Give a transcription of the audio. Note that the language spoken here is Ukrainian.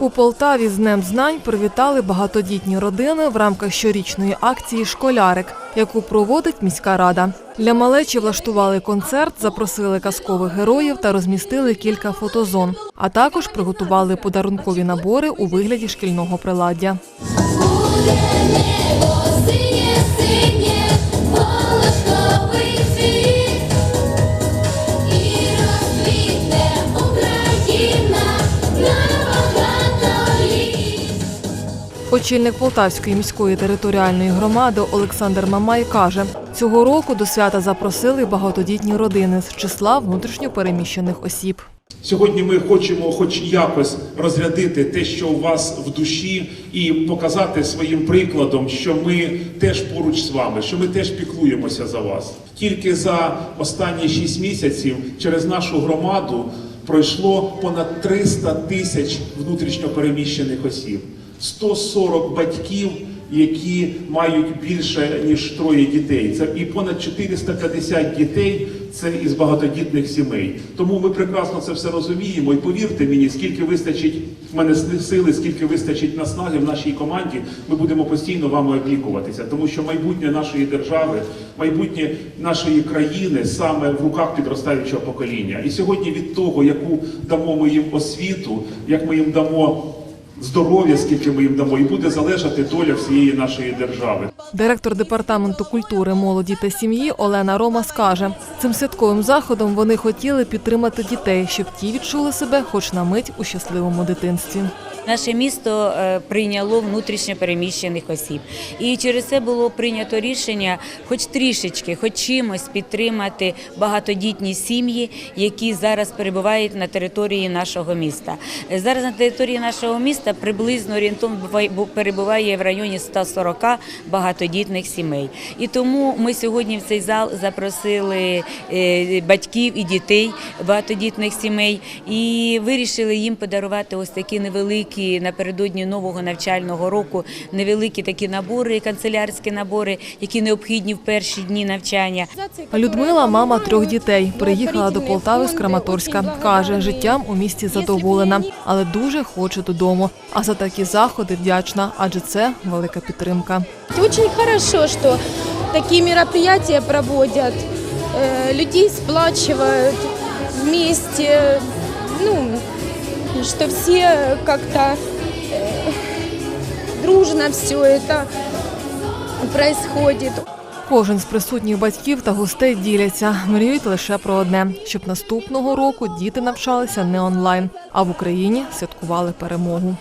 У Полтаві з Днем знань привітали багатодітні родини в рамках щорічної акції Школярик, яку проводить міська рада. Для малечі влаштували концерт, запросили казкових героїв та розмістили кілька фотозон. А також приготували подарункові набори у вигляді шкільного приладдя. Синє, синє, Очільник Полтавської міської територіальної громади Олександр Мамай каже, цього року до свята запросили багатодітні родини з числа внутрішньо переміщених осіб. Сьогодні ми хочемо, хоч якось, розрядити те, що у вас в душі, і показати своїм прикладом, що ми теж поруч з вами, що ми теж піклуємося за вас. Тільки за останні 6 місяців через нашу громаду пройшло понад 300 тисяч внутрішньо переміщених осіб, 140 батьків. Які мають більше ніж троє дітей, це і понад 450 дітей. Це із багатодітних сімей. Тому ми прекрасно це все розуміємо. І повірте мені, скільки вистачить в мене сили, скільки вистачить наснаги в нашій команді, ми будемо постійно вами опікуватися, тому що майбутнє нашої держави, майбутнє нашої країни саме в руках підростаючого покоління. І сьогодні від того, яку дамо ми їм освіту, як ми їм дамо здоров'я, скільки ми їм дамо, і буде залежати доля всієї нашої держави. Директор департаменту культури, молоді та сім'ї Олена Рома скаже, цим святковим заходом вони хотіли підтримати дітей, щоб ті відчули себе хоч на мить у щасливому дитинстві. Наше місто е, прийняло внутрішньо переміщених осіб, і через це було прийнято рішення, хоч трішечки, хоч чимось підтримати багатодітні сім'ї, які зараз перебувають на території нашого міста. Е, Зараз на території нашого міста приблизно орієнтовно буває- перебуває в районі 140 багатодітних сімей. І тому ми сьогодні в цей зал запросили е, батьків і дітей багатодітних сімей і вирішили їм подарувати ось такі невеликі напередодні нового навчального року, невеликі такі набори, канцелярські набори, які необхідні в перші дні навчання. Людмила, мама трьох дітей, приїхала до Полтави з Краматорська. каже, життям у місті задоволена, але дуже хоче додому. А за такі заходи вдячна, адже це велика підтримка. Это Очень хорошо, что такие мероприятия проводят, э, людей сплачивают вместе, ну, что все как-то э, дружно все это происходит. Кожен з присутніх батьків та гостей діляться, мріють лише про одне, щоб наступного року діти навчалися не онлайн, а в Україні святкували перемогу.